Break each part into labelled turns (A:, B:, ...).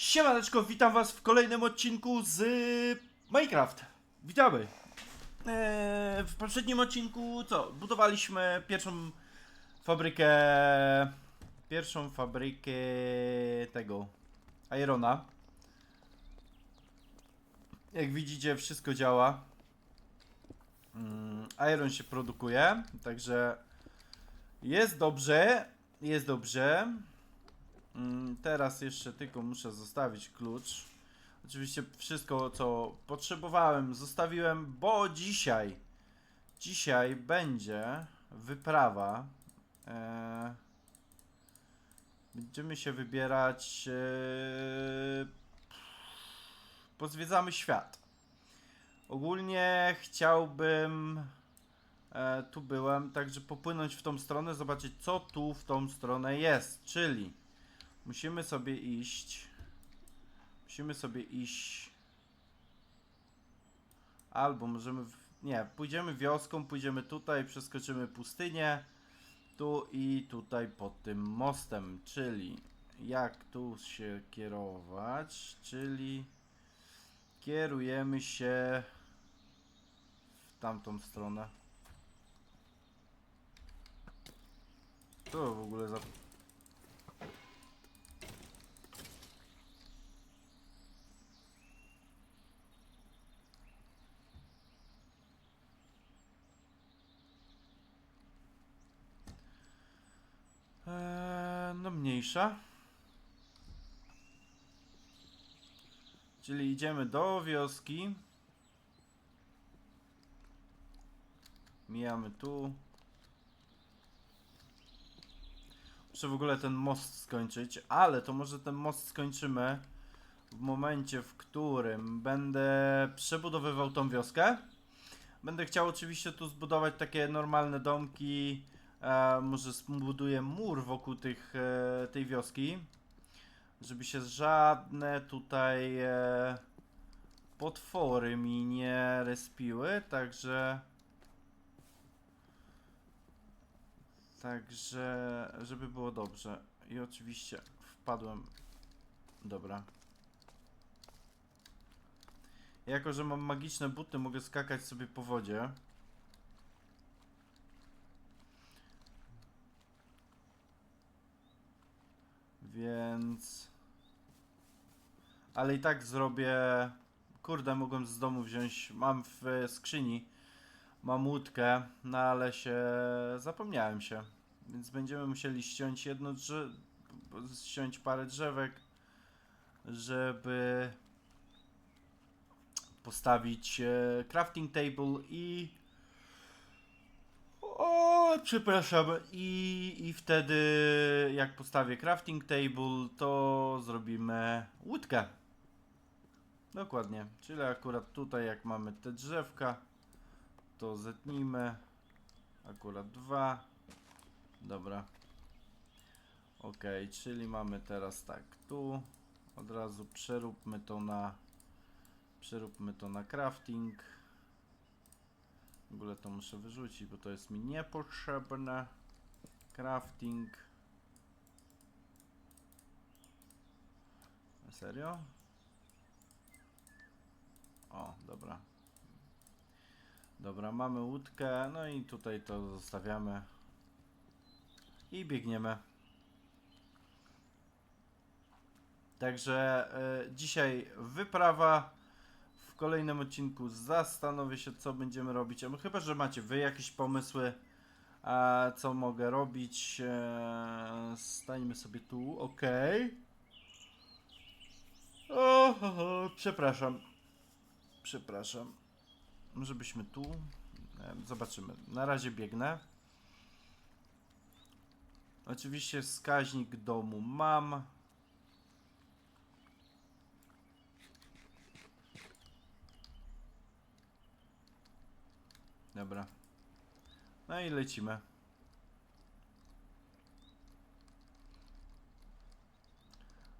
A: Siemaneczko, witam was w kolejnym odcinku z Minecraft. Witamy. Eee, w poprzednim odcinku co? Budowaliśmy pierwszą fabrykę... Pierwszą fabrykę tego... Irona. Jak widzicie wszystko działa. Mm, Iron się produkuje, także jest dobrze, jest dobrze. Mm, Teraz jeszcze tylko muszę zostawić klucz. Oczywiście wszystko co potrzebowałem zostawiłem, bo dzisiaj dzisiaj będzie wyprawa. E, będziemy się wybierać. E, pozwiedzamy świat. Ogólnie chciałbym. E, tu byłem, także popłynąć w tą stronę, zobaczyć co tu w tą stronę jest. Czyli musimy sobie iść. Musimy sobie iść. Albo możemy. W, nie, pójdziemy wioską, pójdziemy tutaj, przeskoczymy pustynię. Tu i tutaj pod tym mostem. Czyli jak tu się kierować? Czyli kierujemy się w tamtą stronę. To w ogóle za... mniejsza. Czyli idziemy do wioski. Mijamy tu. Muszę w ogóle ten most skończyć, ale to może ten most skończymy w momencie, w którym będę przebudowywał tą wioskę. Będę chciał oczywiście tu zbudować takie normalne domki. E, może zbuduję mur wokół tych, e, tej wioski, żeby się żadne tutaj e, potwory mi nie respiły, także... Także, żeby było dobrze. I oczywiście wpadłem. Dobra. Jako, że mam magiczne buty, mogę skakać sobie po wodzie. Więc... Ale i tak zrobię... Kurde, mogłem z domu wziąć... Mam w skrzyni mam łódkę, no ale się zapomniałem się. Więc będziemy musieli ściąć jedno drzewo, ściąć parę drzewek, żeby postawić e, crafting table i o, przepraszam. I, I wtedy jak postawię crafting table, to zrobimy łódkę. Dokładnie. Czyli akurat tutaj jak mamy te drzewka, to zetnijmy. Akurat dwa. Dobra. Ok, czyli mamy teraz tak, tu od razu przeróbmy to na przeróbmy to na crafting. W ogóle to muszę wyrzucić, bo to jest mi niepotrzebne. Crafting. Serio? O, dobra. Dobra, mamy łódkę, no i tutaj to zostawiamy. I biegniemy. Także e, dzisiaj wyprawa. Kolejnym odcinku zastanowię się, co będziemy robić. Chyba, że macie wy jakieś pomysły, a co mogę robić. E, stańmy sobie tu, ok. O, o, przepraszam. Przepraszam. Może byśmy tu. E, Zobaczymy. Na razie biegnę. Oczywiście wskaźnik domu mam. Dobra. No i lecimy.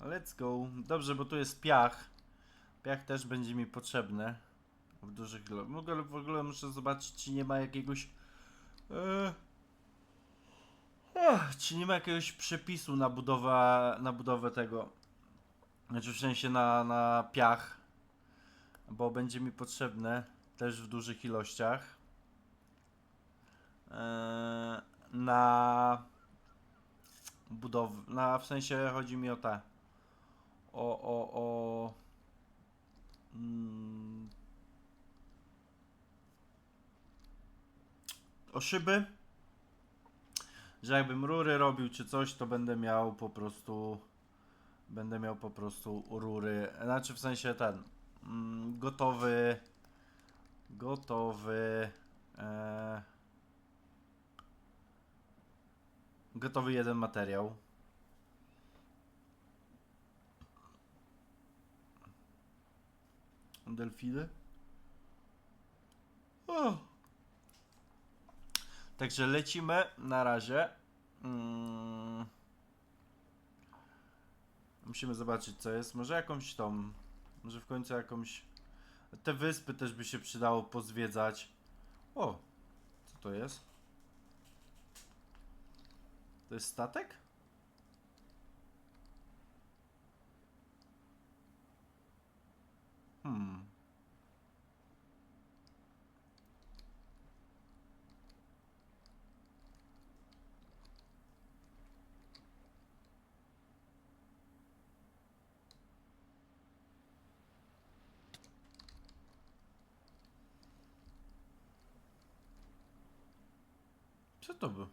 A: Let's go. Dobrze, bo tu jest piach. Piach też będzie mi potrzebny. W dużych ilościach. Ogóle, w ogóle muszę zobaczyć, czy nie ma jakiegoś. Ech, czy nie ma jakiegoś przepisu na budowę, na budowę tego Znaczy w sensie na, na piach, bo będzie mi potrzebne też w dużych ilościach. Eee, na budow... na w sensie chodzi mi o te o o o mm, o szyby że jakbym rury robił czy coś to będę miał po prostu będę miał po prostu rury znaczy w sensie ten mm, gotowy gotowy e, gotowy jeden materiał delfiny o. Także lecimy na razie. Mm. Musimy zobaczyć co jest. Może jakąś tą. Może w końcu jakąś. Te wyspy też by się przydało pozwiedzać. O! Co to jest? To jest statek? Hmm. Co to było?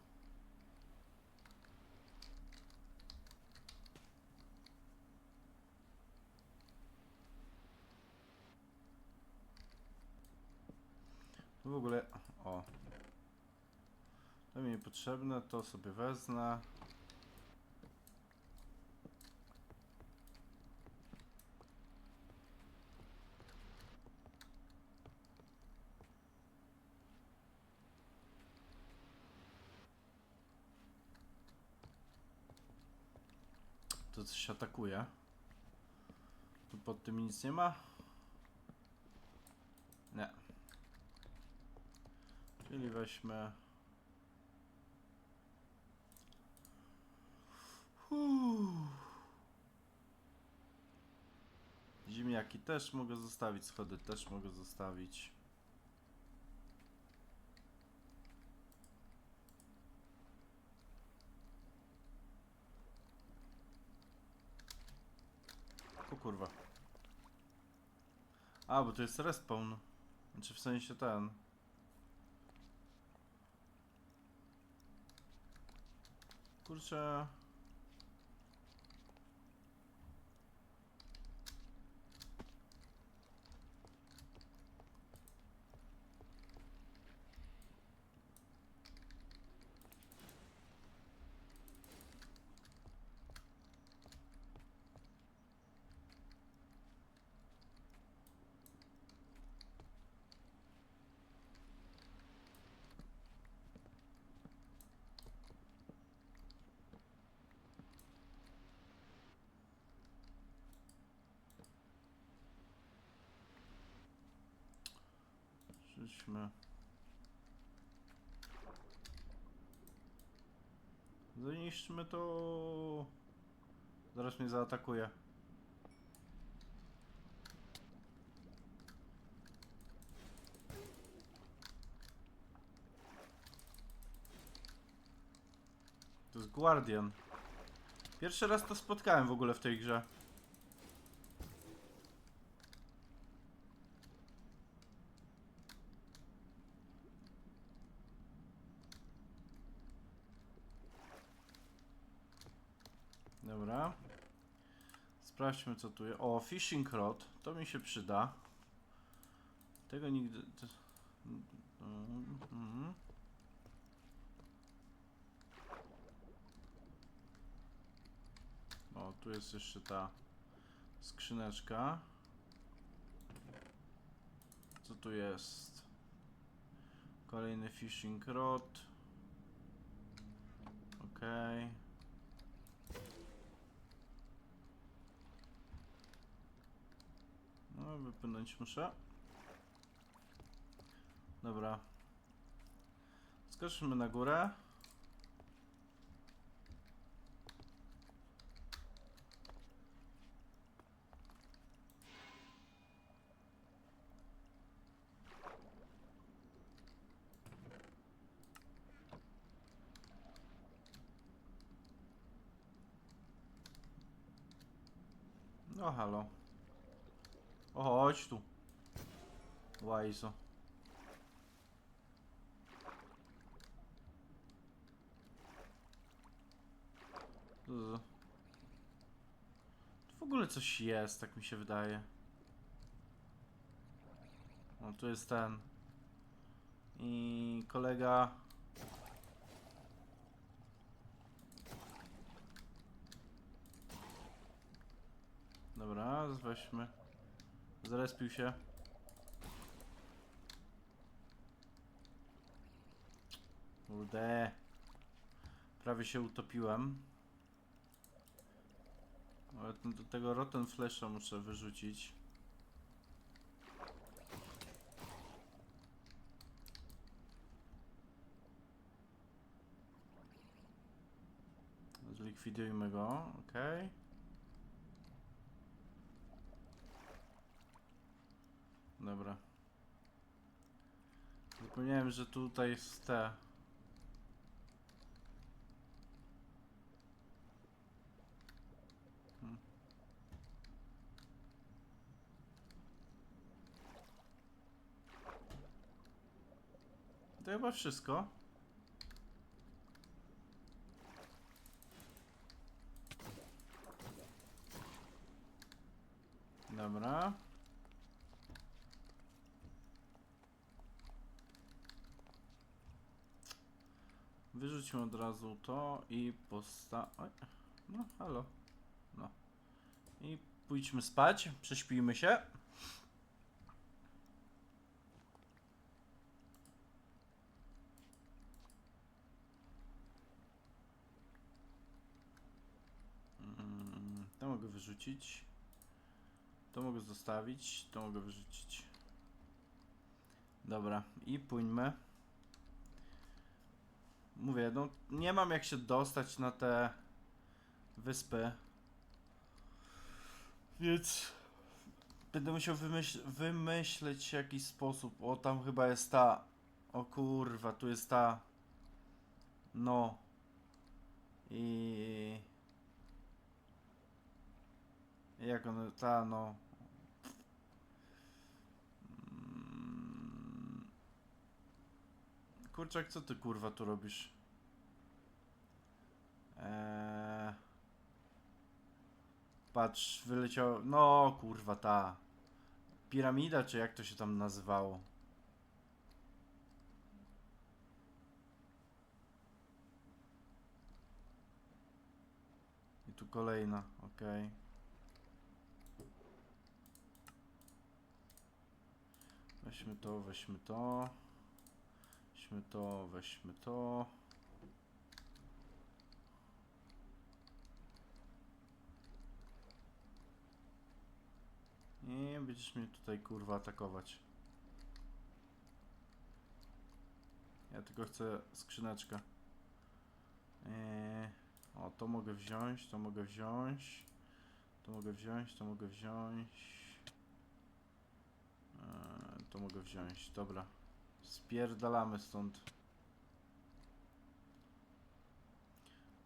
A: To w ogóle. O. Niepotrzebne, to sobie wezmę. To coś atakuje. Tu pod tym nic nie ma? Nie. Czyli weźmy. Uff. Ziemniaki też mogę zostawić, schody też mogę zostawić. O kurwa. A, bo to jest respawn. Znaczy w sensie ten. Kurczę. Rzućmy. Zniszczmy to. Zaraz mnie zaatakuje. To jest Guardian. Pierwszy raz to spotkałem w ogóle w tej grze. Dobra. Sprawdźmy co tu jest. O, fishing rod. To mi się przyda. Tego nigdy... Mhm. O, tu jest jeszcze ta skrzyneczka. Co tu jest? Kolejny fishing rod. Okej. No, wypłynąć muszę. Dobra. Skoczmy na górę. No halo. O, chodź tu. Łajzo. Tu w ogóle coś jest, tak mi się wydaje. O, tu jest ten. I kolega. Dobra, weźmy. Zarespił się. Kurde. Prawie się utopiłem. Ale do tego Rotten Flesha muszę wyrzucić. Zlikwidujmy go, ok. Dobra. Zapomniałem, że tutaj jest te. Hmm. To chyba wszystko. Dobra. Wyrzućmy od razu to i posta... Oj, No, halo. No. I pójdźmy spać, prześpijmy się. Mm, To mogę wyrzucić. To mogę zostawić, to mogę wyrzucić. Dobra, i płyńmy. Mówię, no nie mam jak się dostać na te wyspy. Więc będę musiał wymyśl wymyśleć jakiś sposób. O, tam chyba jest ta. O kurwa, tu jest ta. No. I. Jak ona, ta, no. Kurczak, co ty kurwa tu robisz? Eee... Patrz, wyleciał. No kurwa, ta. Piramida, czy jak to się tam nazywało? I tu kolejna, okej. Weźmy to, weźmy to. Weźmy to, weźmy to. I będziesz mnie tutaj kurwa atakować. Ja tylko chcę skrzyneczkę. Eee, o, to mogę wziąć, to mogę wziąć. To mogę wziąć, to mogę wziąć. Eee, to mogę wziąć, dobra. Spierdalamy stąd.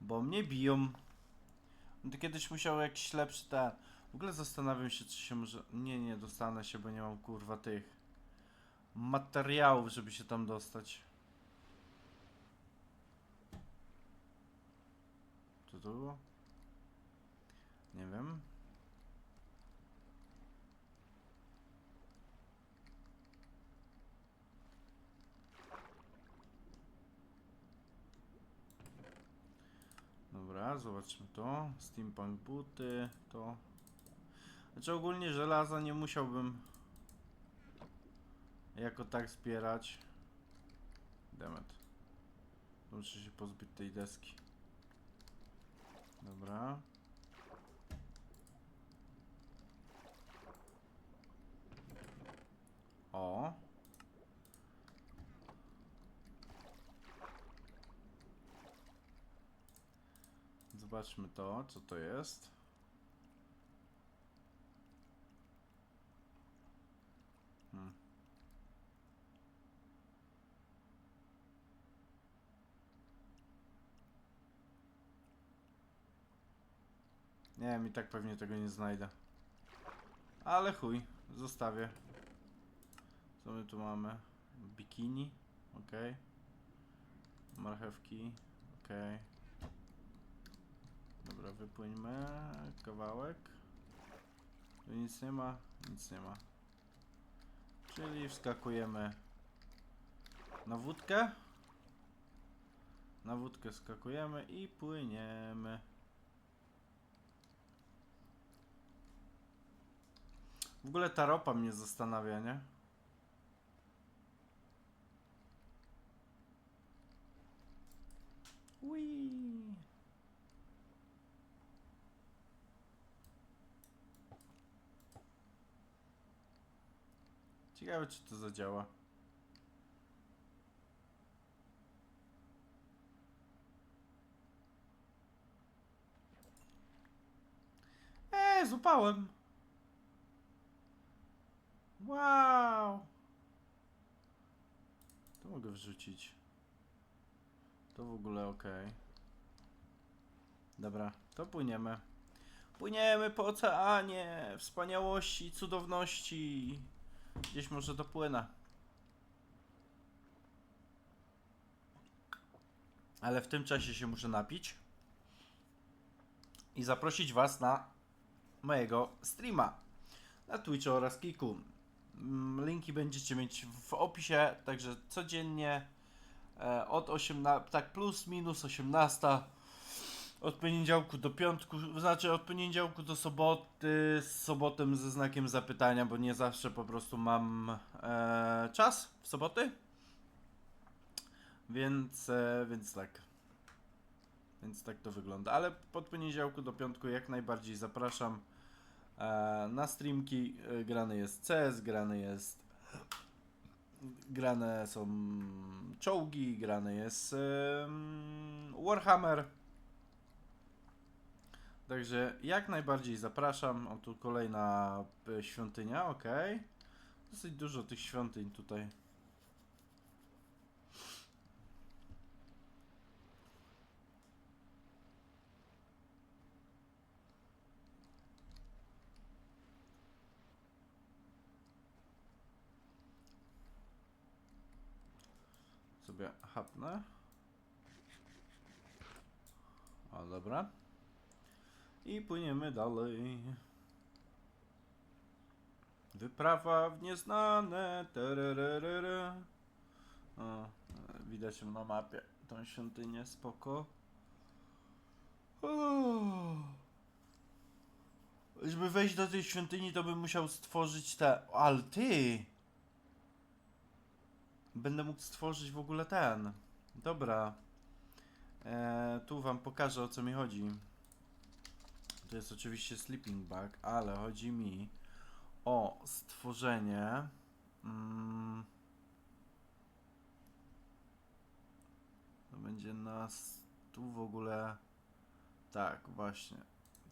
A: Bo mnie biją. No to kiedyś musiał jakiś lepszy ten. W ogóle zastanawiam się, czy się może. Nie, nie, dostanę się, bo nie mam kurwa tych materiałów, żeby się tam dostać. Co to było? Nie wiem. Zobaczmy to. Steampunk buty, to. Znaczy ogólnie żelaza nie musiałbym jako tak zbierać. Demet. Muszę się pozbyć tej deski. Dobra. O. Zobaczmy to, co to jest. Hmm. Nie wiem, i tak pewnie tego nie znajdę. Ale chuj, zostawię. Co my tu mamy? Bikini, ok. Marchewki, ok. Dobra, wypłyńmy kawałek. Tu nic nie ma, nic nie ma. Czyli wskakujemy na wódkę. Na wódkę skakujemy i płyniemy. W ogóle ta ropa mnie zastanawia, nie? Ui. Ciekawe, czy to zadziała. Eee, zupałem. Wow. To mogę wrzucić. To w ogóle ok. Dobra, to płyniemy. Płyniemy po oceanie, wspaniałości, cudowności. Gdzieś może dopłynę. Ale w tym czasie się muszę napić i zaprosić Was na mojego streama na Twitchu oraz Kiku. Mm, Linki będziecie mieć w opisie, także codziennie e, od 18, tak plus minus 18 od poniedziałku do piątku, znaczy od poniedziałku do soboty, z sobotem ze znakiem zapytania, bo nie zawsze po prostu mam e, czas w soboty. Więc, e, więc tak. Więc tak to wygląda. Ale pod poniedziałku do piątku jak najbardziej zapraszam. E, na streamki e, grany jest CS, grany jest. Grane są czołgi, grany jest Warhammer. Także jak najbardziej zapraszam. O tu kolejna e, świątynia, ok. Dosyć dużo tych świątyń tutaj. Sobie hapnę. O, dobra. I płyniemy dalej. Wyprawa w nieznane. Tererere. O, widać na mapie. Tą świątynię spoko. O. Żeby wejść do tej świątyni, to bym musiał stworzyć te. Ale ty! Będę mógł stworzyć w ogóle ten. Dobra. E, tu wam pokażę o co mi chodzi. To jest oczywiście sleeping bag, ale chodzi mi o stworzenie. Mm, to będzie nas tu w ogóle. Tak, właśnie.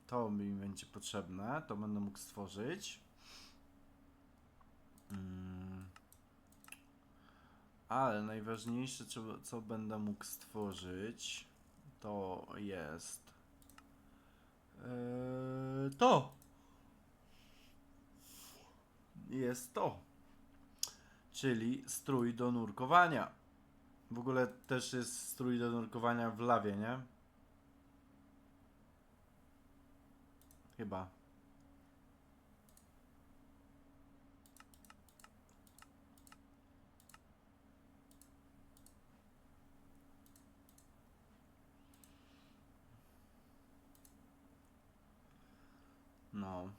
A: To mi będzie potrzebne. To będę mógł stworzyć. Mm. Ale najważniejsze, co, co będę mógł stworzyć, to jest to. Jest to. Czyli strój do nurkowania. W ogóle też jest strój do nurkowania w lawie, nie? Chyba. No.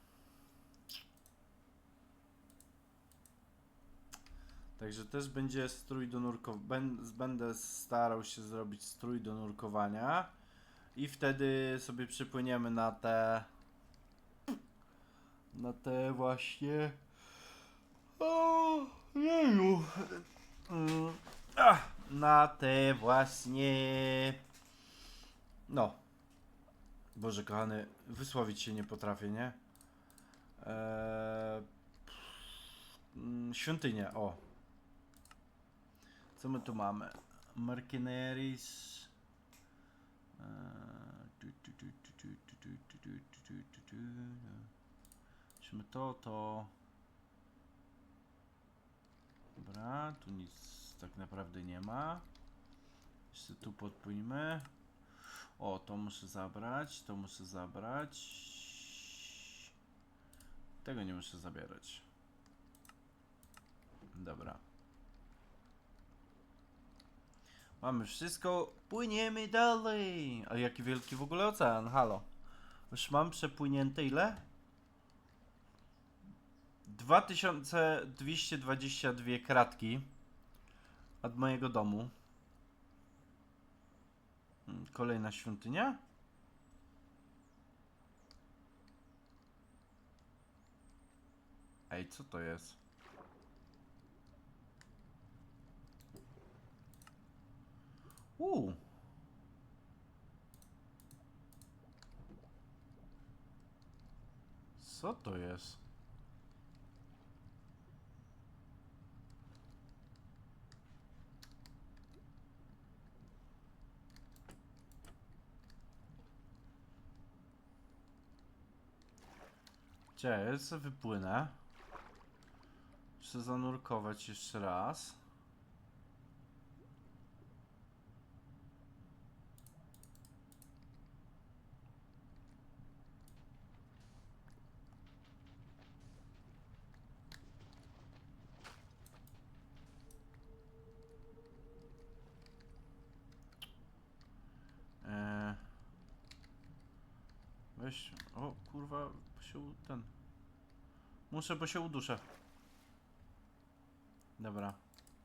A: Także też będzie strój do nurkowania. Będę starał się zrobić strój do nurkowania. I wtedy sobie przypłyniemy na te. Na te właśnie. O, na te właśnie. No. Boże kochany, wysłowić się nie potrafię, nie? Eee, świątynia, o. Co my tu mamy? Mercenaries. Weźmy to, to. Dobra, tu nic tak naprawdę nie ma. Jeszcze tu podpójmy. O, to muszę zabrać, to muszę zabrać. Tego nie muszę zabierać. Dobra. Mamy wszystko, płyniemy dalej. A jaki wielki w ogóle ocean, halo. Już mam przepłynięte ile? 2222 kratki od mojego domu. Mm, Kolejna świątynia? Ej, co to jest? Uuu. Co to jest? Jest? Wypłynę. Muszę zanurkować jeszcze raz. Eee. Weź. O kurwa, bo się u- ten. Muszę, bo się uduszę. Dobra.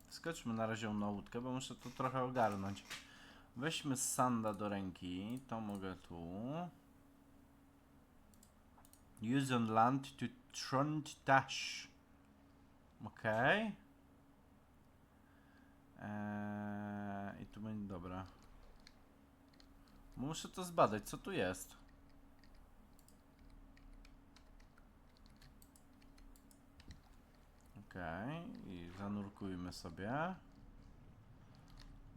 A: Skoczmy na razie na łódkę, bo muszę to trochę ogarnąć. Weźmy sanda do ręki. To mogę tu. Use on land to tront dash. Okej. Eee, I tu będzie dobra. Muszę to zbadać, co tu jest. I zanurkujmy sobie.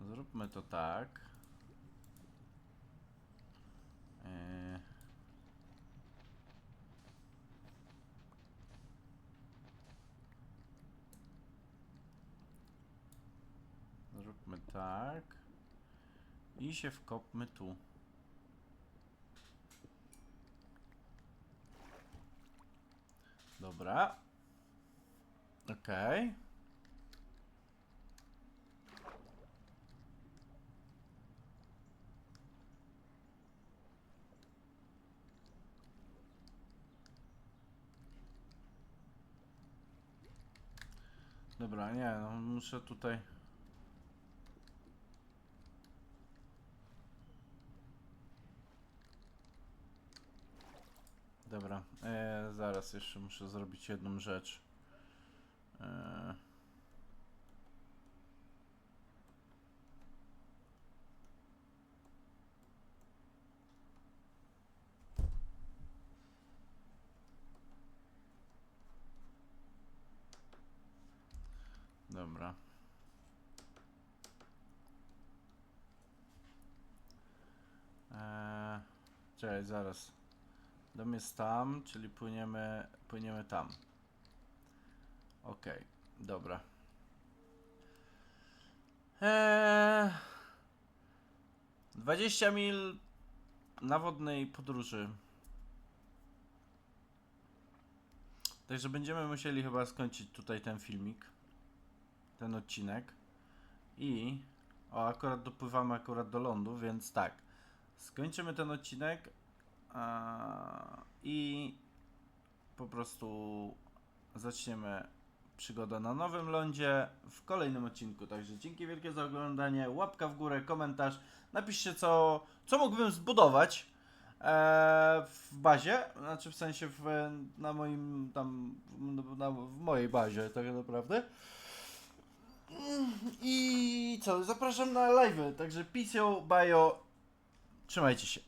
A: Zróbmy to tak. Yy. Zróbmy tak. I się wkopmy tu. Dobra. Okej. Dobra, nie, no muszę tutaj. Dobra, e, zaraz jeszcze muszę zrobić jedną rzecz. E, Dobra. Eee, czekaj, zaraz. Dom jest tam, czyli płyniemy, płyniemy tam. Okej, dobra. Eee, 20 mil na wodnej podróży. Także będziemy musieli chyba skończyć tutaj ten filmik. Ten odcinek. I. O, akurat dopływamy akurat do lądu, więc tak. Skończymy ten odcinek. a, I po prostu zaczniemy przygodę na nowym lądzie w kolejnym odcinku. Także dzięki wielkie za oglądanie. Łapka w górę, komentarz. Napiszcie, co, co mógłbym zbudować e, w bazie. Znaczy, w sensie w, na moim tam. Na, w mojej bazie, tak naprawdę. I co? Zapraszam na live. Także pisio, bajo. Trzymajcie się.